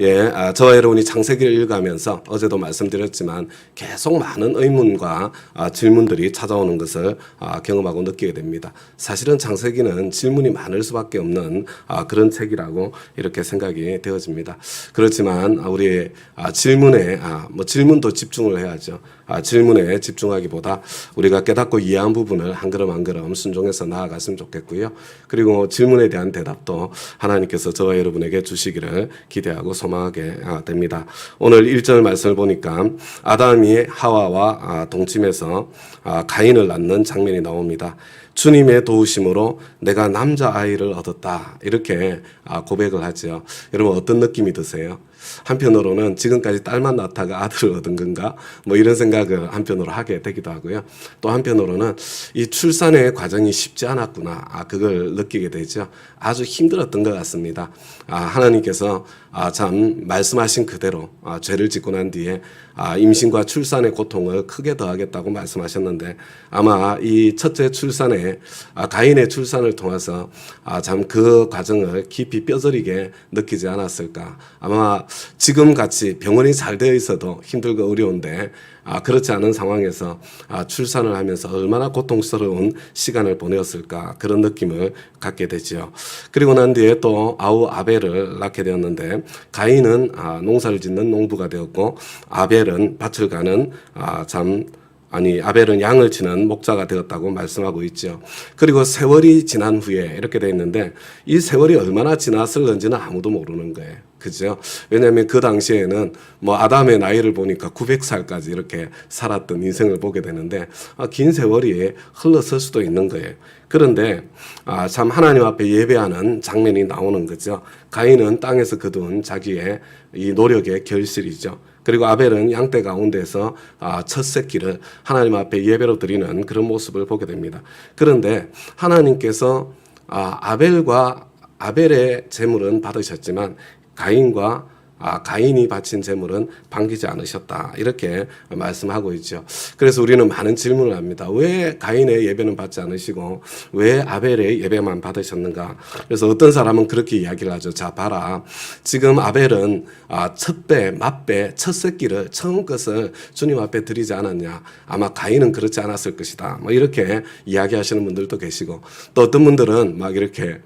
예, 아, 저와 여러분이 창세기를 읽으면서 어제도 말씀드렸지만 계속 많은 의문과 아, 질문들이 찾아오는 것을 아, 경험하고 느끼게 됩니다. 사실은 창세기는 질문이 많을 수밖에 없는 아, 그런 책이라고 이렇게 생각이 되어집니다. 그렇지만 아, 우리 아, 질문에 아, 뭐 질문도 집중을 해야죠. 아, 질문에 집중하기보다 우리가 깨닫고 이해한 부분을 한 걸음 한 걸음 순종해서 나아갔으면 좋겠고요. 그리고 질문에 대한 대답도 하나님께서 저와 여러분에게 주시기를 기대하고 소망하게 아, 됩니다. 오늘 1절 말씀을 보니까 아담이 하와와 아, 동침해서 아, 가인을 낳는 장면이 나옵니다. 주님의 도우심으로 내가 남자 아이를 얻었다 이렇게 아, 고백을 하죠. 여러분 어떤 느낌이 드세요? 한편으로는 지금까지 딸만 낳다가 아들을 얻은 건가? 뭐 이런 생각을 한편으로 하게 되기도 하고요. 또 한편으로는 이 출산의 과정이 쉽지 않았구나. 아, 그걸 느끼게 되죠. 아주 힘들었던 것 같습니다. 아, 하나님께서 아, 참 말씀하신 그대로 아, 죄를 짓고 난 뒤에 아, 임신과 출산의 고통을 크게 더하겠다고 말씀하셨는데 아마 이 첫째 출산에 아, 가인의 출산을 통해서 아, 참그 과정을 깊이 뼈저리게 느끼지 않았을까. 아마 지금 같이 병원이 잘 되어 있어도 힘들고 어려운데 아, 그렇지 않은 상황에서 아, 출산을 하면서 얼마나 고통스러운 시간을 보내었을까 그런 느낌을 갖게 되지요. 그리고 난 뒤에 또 아우 아벨을 낳게 되었는데 가인은 아, 농사를 짓는 농부가 되었고 아벨은 밭을 가는 아, 참 아니 아벨은 양을 치는 목자가 되었다고 말씀하고 있죠. 그리고 세월이 지난 후에 이렇게 돼 있는데 이 세월이 얼마나 지났을는지는 아무도 모르는 거예요. 그죠? 왜냐하면 그 당시에는 뭐 아담의 나이를 보니까 900살까지 이렇게 살았던 인생을 보게 되는데 아, 긴 세월이 흘렀을 수도 있는 거예요. 그런데 아, 참 하나님 앞에 예배하는 장면이 나오는 거죠. 가인은 땅에서 거둔 자기의 이 노력의 결실이죠. 그리고 아벨은 양떼 가운데서 아, 첫 새끼를 하나님 앞에 예배로 드리는 그런 모습을 보게 됩니다. 그런데 하나님께서 아, 아벨과 아벨의 재물은 받으셨지만 가인과 아, 가인이 바친 재물은 반기지 않으셨다. 이렇게 말씀하고 있죠. 그래서 우리는 많은 질문을 합니다. 왜 가인의 예배는 받지 않으시고 왜 아벨의 예배만 받으셨는가? 그래서 어떤 사람은 그렇게 이야기를 하죠. 자, 봐라. 지금 아벨은 아, 첫배, 맞배, 첫 새끼를 처음 것을 주님 앞에 드리지 않았냐? 아마 가인은 그렇지 않았을 것이다. 뭐 이렇게 이야기하시는 분들도 계시고 또 어떤 분들은 막 이렇게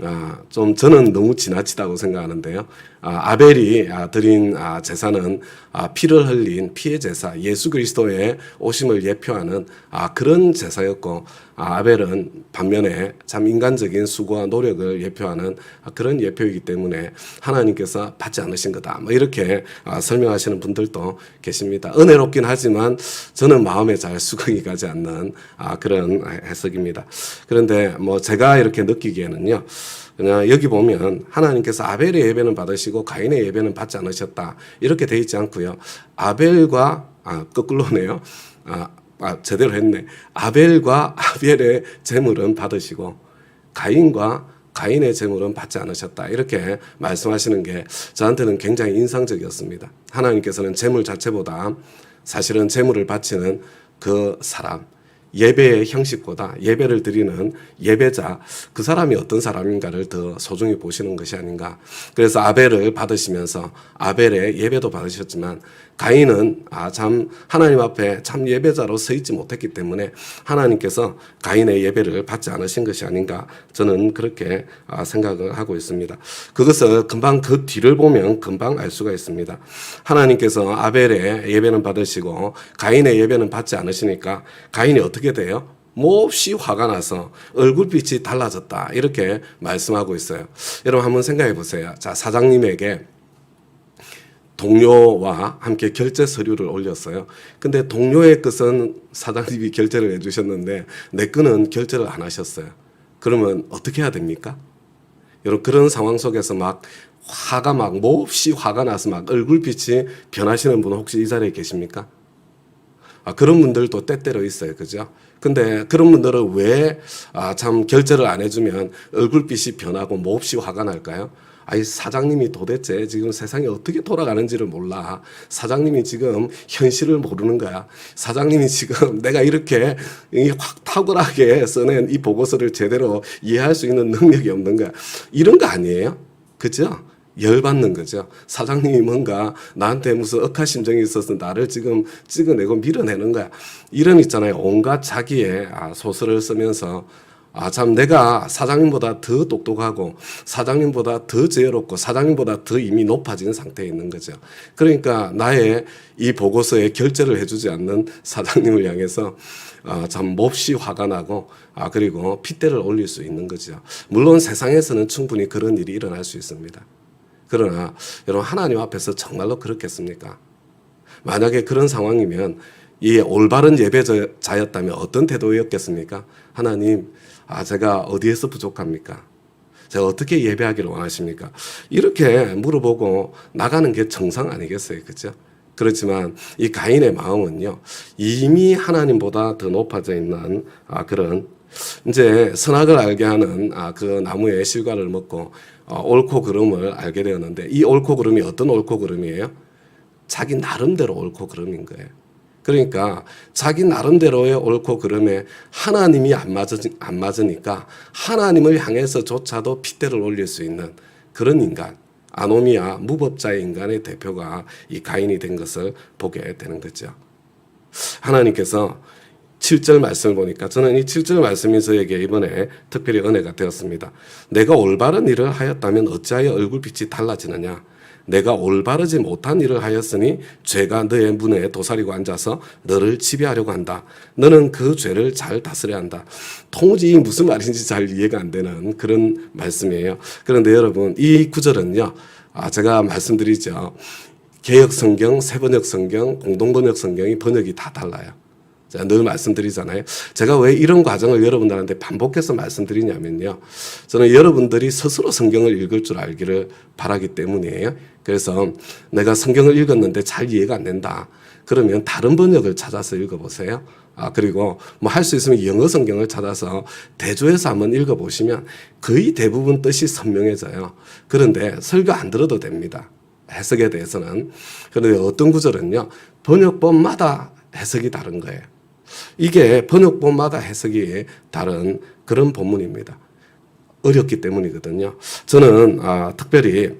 아, 좀 저는 너무 지나치다고 생각하는데요. 아, 아벨이 아, 드린 아, 제사는 아, 피를 흘린 피의 제사, 예수 그리스도의 오심을 예표하는 아, 그런 제사였고 아, 아벨은 반면에 참 인간적인 수고와 노력을 예표하는 아, 그런 예표이기 때문에 하나님께서 받지 않으신 거다. 뭐 이렇게 아, 설명하시는 분들도 계십니다. 은혜롭긴 하지만 저는 마음에 잘 수긍이 가지 않는 아, 그런 해석입니다. 그런데 뭐 제가 이렇게 느끼기에는요. 여기 보면 하나님께서 아벨의 예배는 받으시고 가인의 예배는 받지 않으셨다. 이렇게 돼 있지 않고요. 아벨과 아 거꾸로네요. 아, 아 제대로 했네. 아벨과 아벨의 제물은 받으시고 가인과 가인의 제물은 받지 않으셨다. 이렇게 말씀하시는 게 저한테는 굉장히 인상적이었습니다. 하나님께서는 제물 자체보다 사실은 제물을 바치는 그 사람 예배의 형식보다 예배를 드리는 예배자 그 사람이 어떤 사람인가를 더 소중히 보시는 것이 아닌가. 그래서 아벨을 받으시면서 아벨의 예배도 받으셨지만 가인은 아 참 하나님 앞에 참 예배자로 서 있지 못했기 때문에 하나님께서 가인의 예배를 받지 않으신 것이 아닌가 저는 그렇게 아, 생각을 하고 있습니다. 그것을 금방 그 뒤를 보면 금방 알 수가 있습니다. 하나님께서 아벨의 예배는 받으시고 가인의 예배는 받지 않으시니까 가인이 어떻게 돼요? 몹시 화가 나서 얼굴빛이 달라졌다. 이렇게 말씀하고 있어요. 여러분 한번 생각해 보세요. 자, 사장님에게 동료와 함께 결제 서류를 올렸어요. 근데 동료의 것은 사장님이 결제를 해주셨는데 내 거는 결제를 안 하셨어요. 그러면 어떻게 해야 됩니까? 여러분 그런 상황 속에서 막 화가 막 몹시 화가 나서 막 얼굴빛이 변하시는 분 혹시 이 자리에 계십니까? 아, 그런 분들도 때때로 있어요. 그죠? 근데 그런 분들은 왜, 아, 참, 결제를 안 해주면 얼굴빛이 변하고 몹시 화가 날까요? 아이, 사장님이 도대체 지금 세상이 어떻게 돌아가는지를 몰라. 사장님이 지금 현실을 모르는 거야. 사장님이 지금 내가 이렇게 이확 탁월하게 써낸 이 보고서를 제대로 이해할 수 있는 능력이 없는 거야. 이런 거 아니에요? 그죠? 열받는 거죠. 사장님이 뭔가 나한테 무슨 억하심정이 있어서 나를 지금 찍어내고 밀어내는 거야. 이런 있잖아요. 온갖 자기의 아, 소설을 쓰면서 아, 참, 내가 사장님보다 더 똑똑하고, 사장님보다 더 지혜롭고, 사장님보다 더 이미 높아진 상태에 있는 거죠. 그러니까 나의 이 보고서에 결제를 해주지 않는 사장님을 향해서, 아, 참 몹시 화가 나고, 아, 그리고 핏대를 올릴 수 있는 거죠. 물론 세상에서는 충분히 그런 일이 일어날 수 있습니다. 그러나, 여러분, 하나님 앞에서 정말로 그렇겠습니까? 만약에 그런 상황이면 이 올바른 예배자였다면 어떤 태도였겠습니까? 하나님, 아, 제가 어디에서 부족합니까? 제가 어떻게 예배하기를 원하십니까? 이렇게 물어보고 나가는 게 정상 아니겠어요? 그죠? 그렇지만 이 가인의 마음은요, 이미 하나님보다 더 높아져 있는 아, 그런 이제 선악을 알게 하는 아, 그 나무의 실과를 먹고 어, 옳고 그름을 알게 되었는데 이 옳고 그름이 어떤 옳고 그름이에요? 자기 나름대로 옳고 그름인 거예요. 그러니까 자기 나름대로의 옳고 그름에 하나님이 안 맞으 안 맞으니까 하나님을 향해서조차도 핏대를 올릴 수 있는 그런 인간 아노미아 무법자의 인간의 대표가 이 가인이 된 것을 보게 되는 거죠. 하나님께서 7절 말씀을 보니까 저는 이 7절 말씀이 저에게 이번에 특별히 은혜가 되었습니다. 내가 올바른 일을 하였다면 어찌하여 얼굴빛이 달라지느냐? 내가 올바르지 못한 일을 하였으니 죄가 너의 문에 도사리고 앉아서 너를 지배하려고 한다. 너는 그 죄를 잘 다스려야 한다. 도무지 무슨 말인지 잘 이해가 안 되는 그런 말씀이에요. 그런데 여러분 이 구절은요. 아, 제가 말씀드리죠. 개혁 성경, 세번역 성경, 공동번역 성경이 번역이 다 달라요. 제가 늘 말씀드리잖아요. 제가 왜 이런 과정을 여러분들한테 반복해서 말씀드리냐면요. 저는 여러분들이 스스로 성경을 읽을 줄 알기를 바라기 때문이에요. 그래서 내가 성경을 읽었는데 잘 이해가 안 된다. 그러면 다른 번역을 찾아서 읽어보세요. 아, 그리고 뭐 할 수 있으면 영어 성경을 찾아서 대조해서 한번 읽어보시면 거의 대부분 뜻이 선명해져요. 그런데 설교 안 들어도 됩니다. 해석에 대해서는. 그런데 어떤 구절은요, 번역본마다 해석이 다른 거예요. 이게 번역본마다 해석이 다른 그런 본문입니다. 어렵기 때문이거든요. 저는 아, 특별히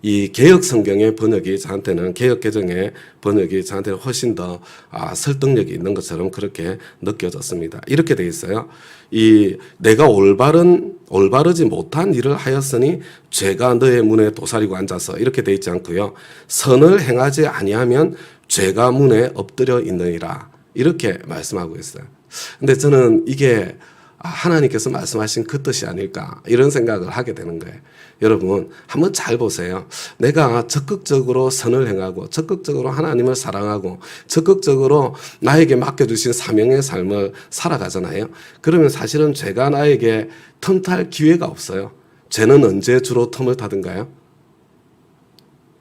이 개혁 성경의 번역이 저한테는 개혁 개정의 번역이 저한테는 훨씬 더 아, 설득력이 있는 것처럼 그렇게 느껴졌습니다. 이렇게 돼 있어요. 이 내가 올바른 올바르지 못한 일을 하였으니 죄가 너의 문에 도사리고 앉아서 이렇게 돼 있지 않고요. 선을 행하지 아니하면 죄가 문에 엎드려 있느니라. 이렇게 말씀하고 있어요. 근데 저는 이게 아, 하나님께서 말씀하신 그 뜻이 아닐까 이런 생각을 하게 되는 거예요. 여러분 한번 잘 보세요. 내가 적극적으로 선을 행하고 적극적으로 하나님을 사랑하고 적극적으로 나에게 맡겨주신 사명의 삶을 살아가잖아요. 그러면 사실은 죄가 나에게 틈탈 기회가 없어요. 죄는 언제 주로 틈을 타든가요?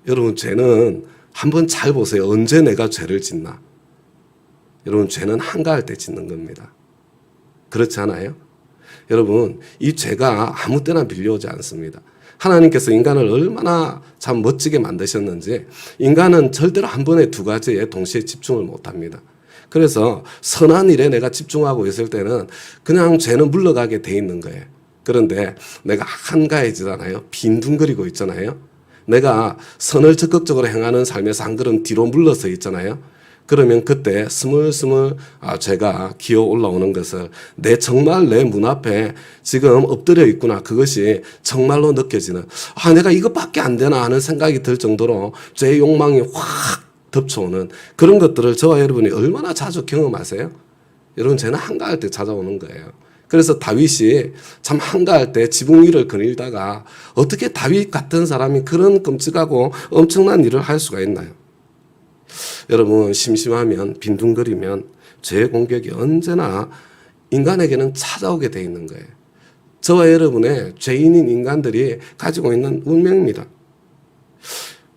여러분 죄는 한번 잘 보세요. 언제 내가 죄를 짓나? 여러분 죄는 한가할 때 짓는 겁니다. 그렇지 않아요? 여러분 이 죄가 아무 때나 밀려오지 않습니다. 하나님께서 인간을 얼마나 참 멋지게 만드셨는지 인간은 절대로 한 번에 두 가지에 동시에 집중을 못 합니다. 그래서 선한 일에 내가 집중하고 있을 때는 그냥 죄는 물러가게 돼 있는 거예요. 그런데 내가 한가해지잖아요. 빈둥거리고 있잖아요. 내가 선을 적극적으로 행하는 삶에서 한 걸음 뒤로 물러서 있잖아요. 그러면 그때 스물스물 아, 죄가 기어 올라오는 것을 내 정말 내 문 앞에 지금 엎드려 있구나 그것이 정말로 느껴지는 아 내가 이것밖에 안 되나 하는 생각이 들 정도로 죄 욕망이 확 덮쳐오는 그런 것들을 저와 여러분이 얼마나 자주 경험하세요? 여러분 죄는 한가할 때 찾아오는 거예요. 그래서 다윗이 참 한가할 때 지붕 위를 거닐다가 어떻게 다윗 같은 사람이 그런 끔찍하고 엄청난 일을 할 수가 있나요? 여러분 심심하면 빈둥거리면 죄의 공격이 언제나 인간에게는 찾아오게 돼 있는 거예요. 저와 여러분의 죄인인 인간들이 가지고 있는 운명입니다.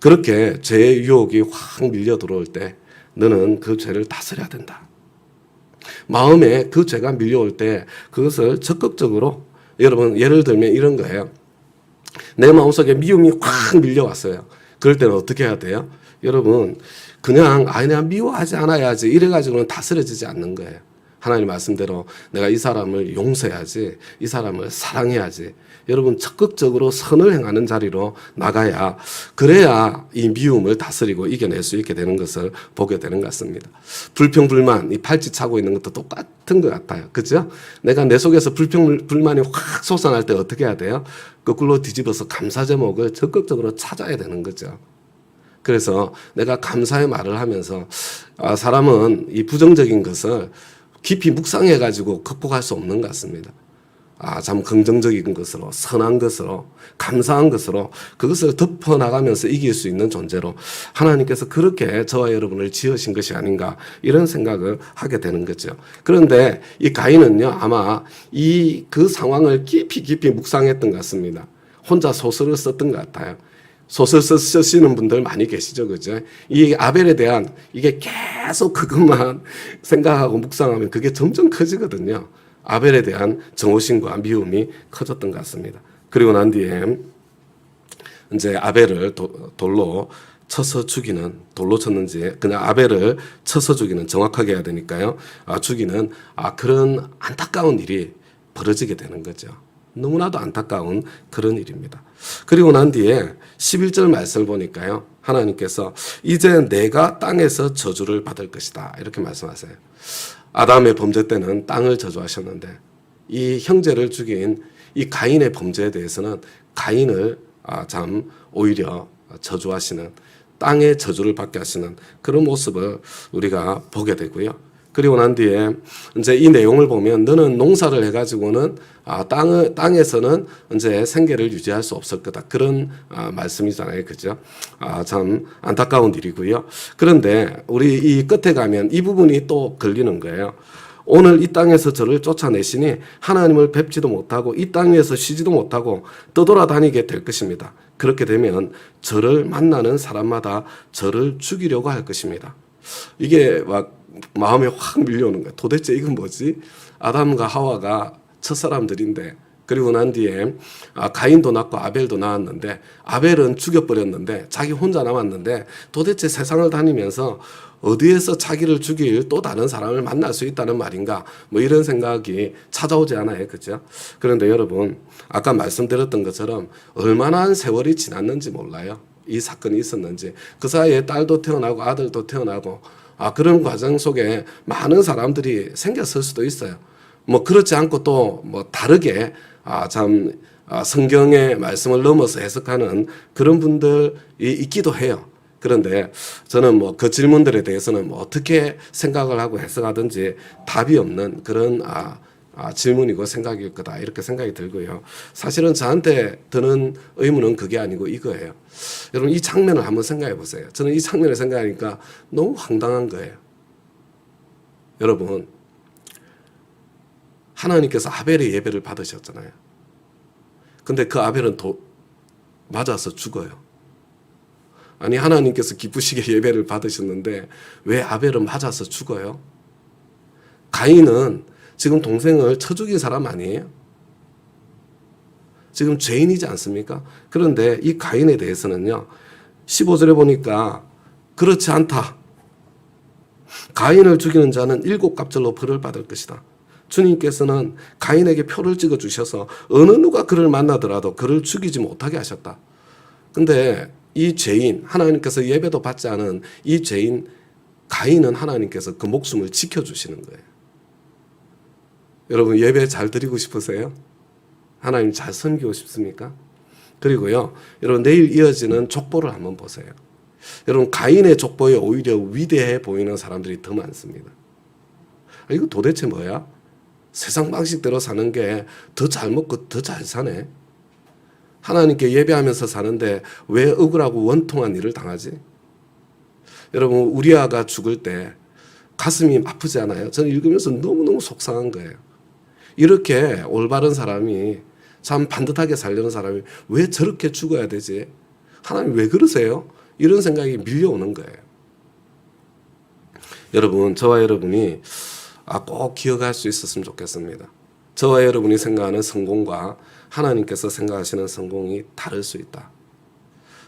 그렇게 죄의 유혹이 확 밀려 들어올 때 너는 그 죄를 다스려야 된다. 마음에 그 죄가 밀려올 때 그것을 적극적으로 여러분 예를 들면 이런 거예요. 내 마음속에 미움이 확 밀려왔어요. 그럴 때는 어떻게 해야 돼요? 여러분 그냥 아 내가 미워하지 않아야지 이래 가지고는 다스려지지 않는 거예요. 하나님 말씀대로 내가 이 사람을 용서해야지, 이 사람을 사랑해야지. 여러분 적극적으로 선을 행하는 자리로 나가야 그래야 이 미움을 다스리고 이겨낼 수 있게 되는 것을 보게 되는 것 같습니다. 불평 불만 이 팔찌 차고 있는 것도 똑같은 것 같아요. 그죠? 내가 내 속에서 불평 불만이 확 솟아날 때 어떻게 해야 돼요? 거꾸로 뒤집어서 감사 제목을 적극적으로 찾아야 되는 거죠. 그래서 내가 감사의 말을 하면서 아, 사람은 이 부정적인 것을 깊이 묵상해 가지고 극복할 수 없는 것 같습니다. 아, 참 긍정적인 것으로 선한 것으로 감사한 것으로 그것을 덮어 나가면서 이길 수 있는 존재로 하나님께서 그렇게 저와 여러분을 지으신 것이 아닌가 이런 생각을 하게 되는 거죠. 그런데 이 가인은요 아마 이 그 상황을 깊이 깊이 묵상했던 것 같습니다. 혼자 소설을 썼던 것 같아요. 소설 쓰- 쓰시는 분들 많이 계시죠, 그죠? 이 아벨에 대한 이게 계속 그것만 생각하고 묵상하면 그게 점점 커지거든요. 아벨에 대한 정오심과 미움이 커졌던 것 같습니다. 그리고 난 뒤에 이제 아벨을 도- 돌로 쳐서 죽이는 돌로 쳤는지 그냥 아벨을 쳐서 죽이는 정확하게 해야 되니까요. 아, 죽이는 아 그런 안타까운 일이 벌어지게 되는 거죠. 너무나도 안타까운 그런 일입니다. 그리고 난 뒤에 11절 말씀을 보니까요. 하나님께서 이제 내가 땅에서 저주를 받을 것이다. 이렇게 말씀하세요. 아담의 범죄 때는 땅을 저주하셨는데 이 형제를 죽인 이 가인의 범죄에 대해서는 가인을 아, 참 오히려 저주하시는 땅의 저주를 받게 하시는 그런 모습을 우리가 보게 되고요. 그리고 난 뒤에 이제 이 내용을 보면 너는 농사를 해가지고는 아, 땅을 땅에서는 이제 생계를 유지할 수 없을 거다 그런 아, 말씀이잖아요, 그죠? 아, 참 안타까운 일이고요. 그런데 우리 이 끝에 가면 이 부분이 또 걸리는 거예요. 오늘 이 땅에서 저를 쫓아내시니 하나님을 뵙지도 못하고 이땅 위에서 쉬지도 못하고 떠돌아다니게 될 것입니다. 그렇게 되면 저를 만나는 사람마다 저를 죽이려고 할 것입니다. 이게 막 마음에 확 밀려오는 거야. 도대체 이건 뭐지? 아담과 하와가 첫 사람들인데 그리고 난 뒤에 아, 가인도 낳고 아벨도 낳았는데 아벨은 죽여버렸는데 자기 혼자 남았는데 도대체 세상을 다니면서 어디에서 자기를 죽일 또 다른 사람을 만날 수 있다는 말인가? 뭐 이런 생각이 찾아오지 않아요. 그죠? 그런데 여러분 아까 말씀드렸던 것처럼 얼마나 세월이 지났는지 몰라요. 이 사건이 있었는지. 그 사이에 딸도 태어나고 아들도 태어나고 아 그런 과정 속에 많은 사람들이 생겼을 수도 있어요 뭐 그렇지 않고 또 뭐 다르게 아 참 아, 성경의 말씀을 넘어서 해석하는 그런 분들이 있기도 해요. 그런데 저는 뭐 그 질문들에 대해서는 뭐 어떻게 생각을 하고 해석하든지 답이 없는 그런 아, 아, 질문이고 생각일 거다 이렇게 생각이 들고요. 사실은 저한테 드는 의문은 그게 아니고 이거예요. 여러분 이 장면을 한번 생각해 보세요. 저는 이 장면을 생각하니까 너무 황당한 거예요. 여러분 하나님께서 아벨의 예배를 받으셨잖아요. 근데 그 아벨은 도, 맞아서 죽어요. 아니 하나님께서 기쁘시게 예배를 받으셨는데 왜 아벨은 맞아서 죽어요? 가인은 지금 동생을 쳐 죽인 사람 아니에요? 지금 죄인이지 않습니까? 그런데 이 가인에 대해서는요. 15절에 보니까 그렇지 않다. 가인을 죽이는 자는 일곱 갑절로 벌을 받을 것이다. 주님께서는 가인에게 표를 찍어 주셔서 어느 누가 그를 만나더라도 그를 죽이지 못하게 하셨다. 근데 이 죄인 하나님께서 예배도 받지 않은 이 죄인 가인은 하나님께서 그 목숨을 지켜 주시는 거예요. 여러분 예배 잘 드리고 싶으세요? 하나님 잘 섬기고 싶습니까? 그리고요. 여러분 내일 이어지는 족보를 한번 보세요. 여러분 가인의 족보에 오히려 위대해 보이는 사람들이 더 많습니다. 아, 이거 도대체 뭐야? 세상 방식대로 사는 게 더 잘 먹고 더 잘 사네. 하나님께 예배하면서 사는데 왜 억울하고 원통한 일을 당하지? 여러분 우리아가 죽을 때 가슴이 아프지 않아요? 저는 읽으면서 너무너무 속상한 거예요. 이렇게 올바른 사람이 참 반듯하게 살려는 사람이 왜 저렇게 죽어야 되지? 하나님 왜 그러세요? 이런 생각이 밀려오는 거예요. 여러분, 저와 여러분이 아, 꼭 기억할 수 있었으면 좋겠습니다. 저와 여러분이 생각하는 성공과 하나님께서 생각하시는 성공이 다를 수 있다.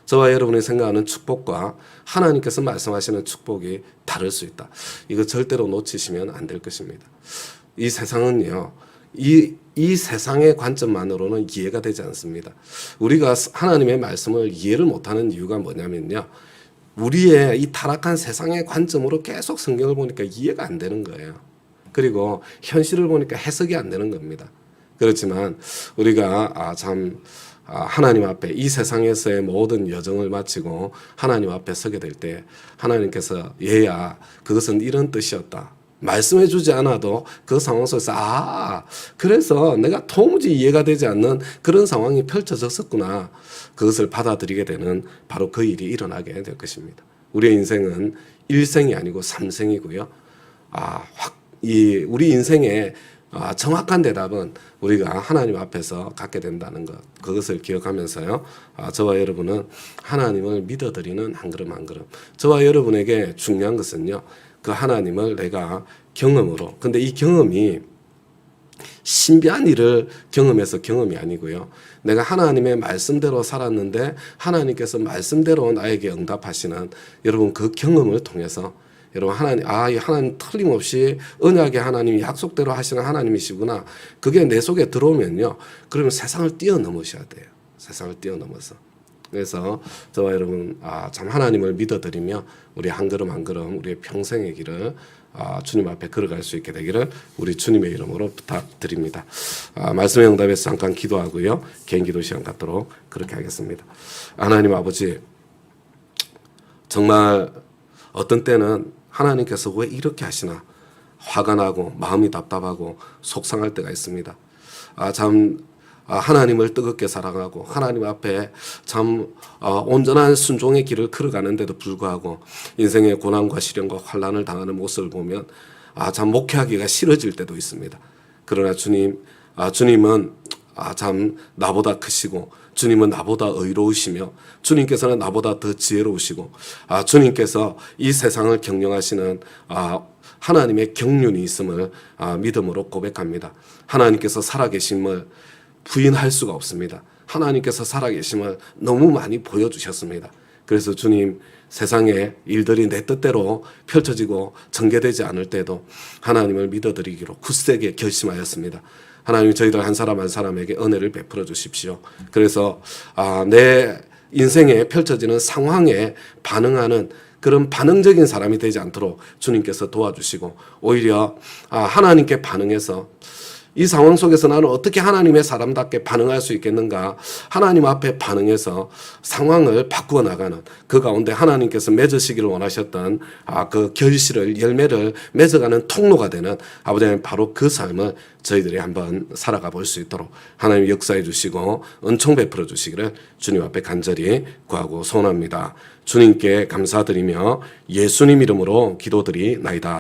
저와 여러분이 생각하는 축복과 하나님께서 말씀하시는 축복이 다를 수 있다. 이거 절대로 놓치시면 안 될 것입니다. 이 세상은요, 이, 이 세상의 관점만으로는 이해가 되지 않습니다. 우리가 하나님의 말씀을 이해를 못하는 이유가 뭐냐면요. 우리의 이 타락한 세상의 관점으로 계속 성경을 보니까 이해가 안 되는 거예요. 그리고 현실을 보니까 해석이 안 되는 겁니다. 그렇지만 우리가 아, 참 아, 하나님 앞에 이 세상에서의 모든 여정을 마치고 하나님 앞에 서게 될 때 하나님께서 얘야 그것은 이런 뜻이었다. 말씀해 주지 않아도 그 상황 속에서 아 그래서 내가 도무지 이해가 되지 않는 그런 상황이 펼쳐졌었구나 그것을 받아들이게 되는 바로 그 일이 일어나게 될 것입니다. 우리의 인생은 일생이 아니고 삼생이고요. 아, 확, 이, 우리 인생의 아, 정확한 대답은 우리가 하나님 앞에서 갖게 된다는 것. 그것을 기억하면서요. 아, 저와 여러분은 하나님을 믿어드리는 한 걸음 한 걸음. 저와 여러분에게 중요한 것은요. 그 하나님을 내가 경험으로. 근데 이 경험이 신비한 일을 경험해서 경험이 아니고요. 내가 하나님의 말씀대로 살았는데 하나님께서 말씀대로 나에게 응답하시는 여러분 그 경험을 통해서 여러분 하나님 아이 하나님 틀림없이 언약의 하나님이 약속대로 하시는 하나님이시구나. 그게 내 속에 들어오면요. 그러면 세상을 뛰어넘으셔야 돼요. 세상을 뛰어넘어서. 그래서 저와 여러분 아, 참 하나님을 믿어드리며 우리 한 걸음 한 걸음 우리의 평생의 길을 아, 주님 앞에 걸어갈 수 있게 되기를 우리 주님의 이름으로 부탁드립니다. 아, 말씀의 응답에서 잠깐 기도하고요. 개인 기도 시간 갖도록 그렇게 하겠습니다. 하나님 아버지 정말 어떤 때는 하나님께서 왜 이렇게 하시나 화가 나고 마음이 답답하고 속상할 때가 있습니다. 아, 참 아, 하나님을 뜨겁게 사랑하고 하나님 앞에 참 어, 온전한 순종의 길을 걸어가는데도 불구하고 인생의 고난과 시련과 환란을 당하는 모습을 보면 아, 참 목회하기가 싫어질 때도 있습니다. 그러나 주님, 아, 주님은 아, 참 나보다 크시고 주님은 나보다 의로우시며 주님께서는 나보다 더 지혜로우시고 아, 주님께서 이 세상을 경영하시는 아, 하나님의 경륜이 있음을 아, 믿음으로 고백합니다. 하나님께서 살아계심을 부인할 수가 없습니다. 하나님께서 살아계심을 너무 많이 보여주셨습니다. 그래서 주님 세상의 일들이 내 뜻대로 펼쳐지고 전개되지 않을 때도 하나님을 믿어드리기로 굳세게 결심하였습니다. 하나님 저희들 한 사람 한 사람에게 은혜를 베풀어 주십시오. 그래서 아, 내 인생에 펼쳐지는 상황에 반응하는 그런 반응적인 사람이 되지 않도록 주님께서 도와주시고 오히려 아, 하나님께 반응해서 이 상황 속에서 나는 어떻게 하나님의 사람답게 반응할 수 있겠는가? 하나님 앞에 반응해서 상황을 바꾸어 나가는 그 가운데 하나님께서 맺으시기를 원하셨던 아, 그 결실을, 열매를 맺어가는 통로가 되는 아버지 하나님 바로 그 삶을 저희들이 한번 살아가 볼 수 있도록 하나님 역사해 주시고 은총 베풀어 주시기를 주님 앞에 간절히 구하고 소원합니다. 주님께 감사드리며 예수님 이름으로 기도드리나이다.